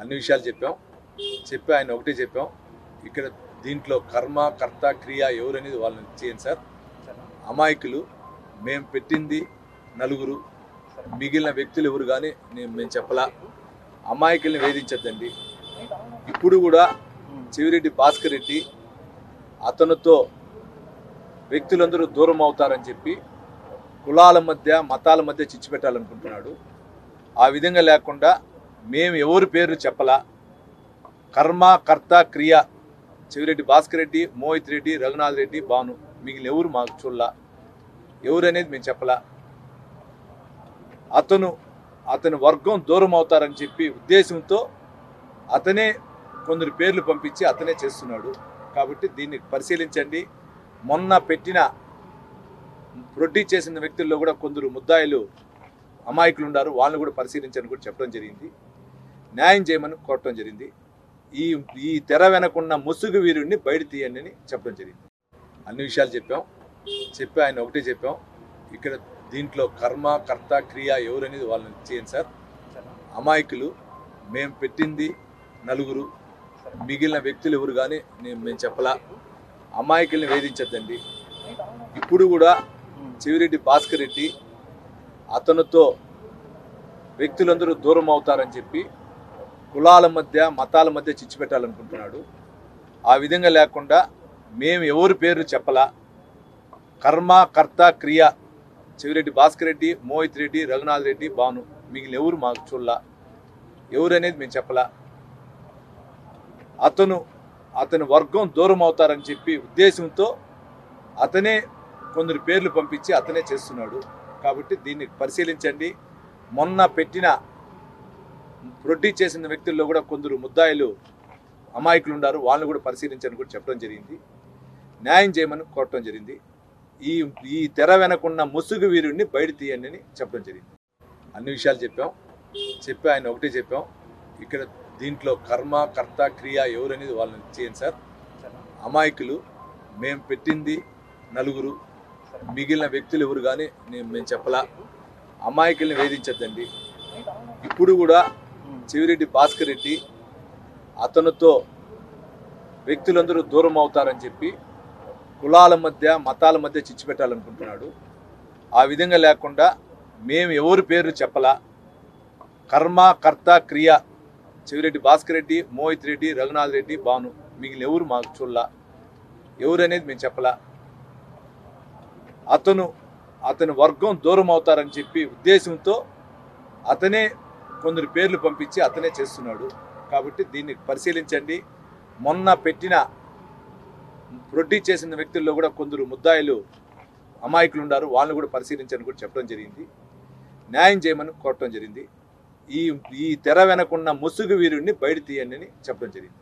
అన్ని విషయాలు చెప్పాం. చెప్పి ఆయన ఒకటే చెప్పాం. ఇక్కడ దీంట్లో కర్మ కర్త క్రియ ఎవరనేది వాళ్ళని చేయండి సార్. అమాయకులు మేము పెట్టింది నలుగురు. మిగిలిన వ్యక్తులు ఎవరు కానీ నేను మేము చెప్పలా. అమాయకుల్ని వేధించద్దండి. ఇప్పుడు కూడా చెవిరెడ్డి భాస్కర్ రెడ్డి అతనితో వ్యక్తులందరూ దూరం అవుతారని చెప్పి కులాల మధ్య మతాల మధ్య చిచ్చు పెట్టాలనుకుంటున్నాడు. ఆ విధంగా లేకుండా మేము ఎవరి పేర్లు చెప్పలా? కర్మ కర్త క్రియ చెవిరెడ్డి భాస్కర్ రెడ్డి మోహిత్ రెడ్డి రఘునాథ్ రెడ్డి భాను మిగిలిన ఎవరు మాకు చూడలా? ఎవరు అనేది మేము చెప్పలా? అతను అతని వర్గం దూరం అవుతారని చెప్పి ఉద్దేశంతో అతనే కొందరు పేర్లు పంపించి అతనే చేస్తున్నాడు. కాబట్టి దీన్ని పరిశీలించండి. మొన్న పెట్టిన రొడ్డీ చేసిన వ్యక్తుల్లో కూడా కొందరు ముద్దాయిలు అమాయకులు ఉన్నారు. వాళ్ళని కూడా పరిశీలించని కూడా చెప్పడం జరిగింది. న్యాయం చేయమని కోరటం జరిగింది. ఈ ఈ తెర వెనకున్న ముసుగు వీరుడిని బయట తీయండి అని చెప్పడం జరిగింది. అన్ని విషయాలు చెప్పాం. చెప్పి ఆయన ఒకటే చెప్పాం. ఇక్కడ దీంట్లో కర్మ కర్త క్రియ ఎవరనేది వాళ్ళని చేయండి సార్. అమాయకులు మేము పెట్టింది నలుగురు. మిగిలిన వ్యక్తులు ఎవరు కానీ నేను మేము చెప్పలా. అమాయకుల్ని వేధించద్దండి. ఇప్పుడు కూడా చెవిరెడ్డి భాస్కర్ రెడ్డి అతనితో వ్యక్తులందరూ దూరం అవుతారని చెప్పి కులాల మధ్య మతాల మధ్య చిచ్చు పెట్టాలనుకుంటున్నాడు. ఆ విధంగా లేకుండా మేము ఎవరి పేర్లు చెప్పలా? కర్మ కర్త క్రియ చెవిరెడ్డి భాస్కర్ రెడ్డి మోహిత్ రెడ్డి రఘునాథ్ రెడ్డి భాను మిగిలిన ఎవరు మాకు చూడలా? ఎవరు అనేది మేము చెప్పలా? అతను అతని వర్గం దూరం అవుతారని చెప్పి ఉద్దేశంతో అతనే కొందరు పేర్లు పంపించి అతనే చేస్తున్నాడు. కాబట్టి దీన్ని పరిశీలించండి. మొన్న పెట్టిన ప్రొడ్యూస్ చేసిన వ్యక్తుల్లో కూడా కొందరు ముద్దాయిలు అమాయకులు ఉన్నారు వాళ్ళని కూడా పరిశీలించని కూడా చెప్పడం జరిగింది. న్యాయం చేయమని కోరటం జరిగింది. ఈ ఈ తెర వెనకున్న ముసుగు వీరుడిని బయట తీయండి అని చెప్పడం జరిగింది. అన్ని విషయాలు చెప్పాం. చెప్పి ఆయన ఒకటే చెప్పాం. ఇక్కడ దీంట్లో కర్మ కర్త క్రియ ఎవరనేది వాళ్ళని చేయండి సార్. అమాయకులు మేము పెట్టింది నలుగురు. మిగిలిన వ్యక్తులు ఎవరు కానీ నేను మేము చెప్పలా. అమాయకుల్ని వేధించద్దండి. ఇప్పుడు కూడా చెవిరెడ్డి భాస్కర్ రెడ్డి అతనితో వ్యక్తులందరూ దూరం అవుతారని చెప్పి కులాల మధ్య మతాల మధ్య చిచ్చు పెట్టాలనుకుంటున్నాడు. ఆ విధంగా లేకుండా మేము ఎవరి పేర్లు చెప్పలా? కర్మ కర్త క్రియ చెవిరెడ్డి భాస్కర్ రెడ్డి మోహిత్ రెడ్డి రఘునాథ్ రెడ్డి భాను మిగిలిన ఎవరు మాకు చూడలా? ఎవరు అనేది మేము చెప్పలా? అతను అతని వర్గం దూరం అవుతారని చెప్పి ఉద్దేశంతో అతనే కొందరు పేర్లు పంపించి అతనే చేస్తున్నాడు. కాబట్టి దీన్ని పరిశీలించండి. మొన్న పెట్టిన ప్రొడ్యూస్ చేసిన వ్యక్తుల్లో కూడా కొందరు ముద్దాయిలు అమాయకులు ఉన్నారు వాళ్ళని కూడా పరిశీలించని కూడా చెప్పడం జరిగింది. న్యాయం చేయమని కోరటం జరిగింది. ఈ ఈ తెర వెనకున్న ముసుగు వీరుణ్ణి బయట తీయండి అని చెప్పడం జరిగింది.